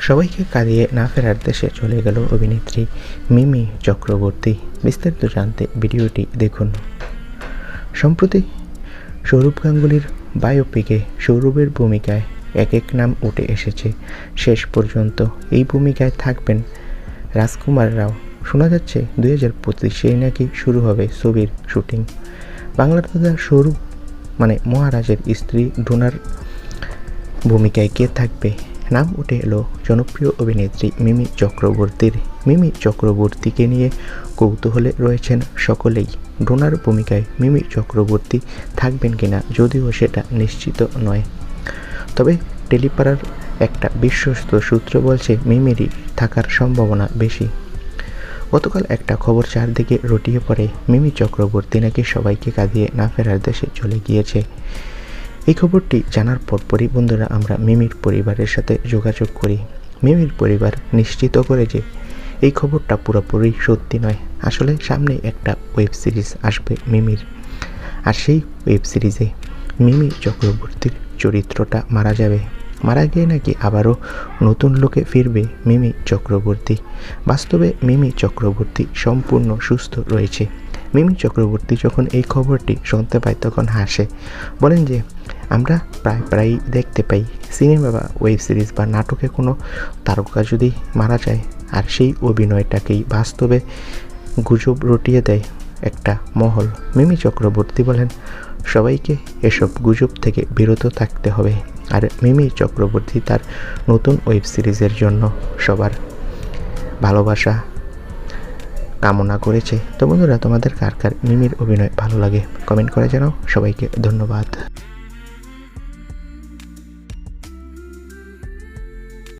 সবাইকে কাঁদিয়ে না ফেরার দেশে চলে গেল অভিনেত্রী মিমি চক্রবর্তী। বিস্তারিত জানতে ভিডিওটি দেখুন। সম্প্রতি সৌরভ গাঙ্গুলির বায়োপিকে সৌরভের ভূমিকায় এক এক নাম উঠে এসেছে। শেষ পর্যন্ত এই ভূমিকায় থাকবেন রাজকুমার রাও। শোনা যাচ্ছে দুই হাজার পঁচিশেই নাকি শুরু হবে ছবির শুটিং। বাংলার দাদা সৌরভ মানে মহারাজের স্ত্রী ডোনার ভূমিকায় কে থাকবে? নাম উঠে এলো জনপ্রিয় অভিনেত্রী মিমি চক্রবর্তীর। মিমি চক্রবর্তীকে নিয়ে কৌতূহলে রয়েছেন সকলেই। ডোনার ভূমিকায় মিমি চক্রবর্তী থাকবেন কিনা যদিও সেটা নিশ্চিত নয়। তবে টেলিপাড়ার একটা বিশ্বস্ত সূত্র বলছে মিমিরই থাকার সম্ভাবনা বেশি। গতকাল একটা খবর চারদিকে রটিয়ে পড়ে। মিমি চক্রবর্তী নাকি সবাইকে কাঁদিয়ে না ফেরার দেশে চলে গিয়েছে। এই খবরটি জানার পরপরই বন্ধুরা আমরা মিমির পরিবারের সাথে যোগাযোগ করি। মিমির পরিবার নিশ্চিত করে যে এই খবরটা পুরোপুরি সত্যি নয়। আসলে সামনে একটা ওয়েব সিরিজ আসবে মিমির। আর সেই ওয়েব সিরিজে মিমি চক্রবর্তীর চরিত্রটা মারা যাবে। মারা গিয়ে নাকি আবারও নতুন লোকে ফিরবে মিমি চক্রবর্তী। বাস্তবে মিমি চক্রবর্তী সম্পূর্ণ সুস্থ রয়েছে। মিমি চক্রবর্তী যখন এই খবরটি শুনতে পায়, তখন হাসে। বলেন যে, আমরা প্রায় প্রায়ই দেখতে পাই সিনেমা বা ওয়েব সিরিজ বা নাটকে কোনো তারকা যদি মারা যায়, আর সেই অভিনয়টাকেই বাস্তবে গুজব রটিয়ে দেয় একটা মহল। মিমি চক্রবর্তী বলেন, সবাইকে এসব গুজব থেকে বিরত থাকতে হবে। আর মিমি চক্রবর্তী তার নতুন ওয়েব সিরিজের জন্য সবার ভালোবাসা কামনা করেছে। তো বন্ধুরা, তোমাদের কার কার মিমির অভিনয় ভালো লাগে কমেন্ট করে জানাও। সবাইকে ধন্যবাদ।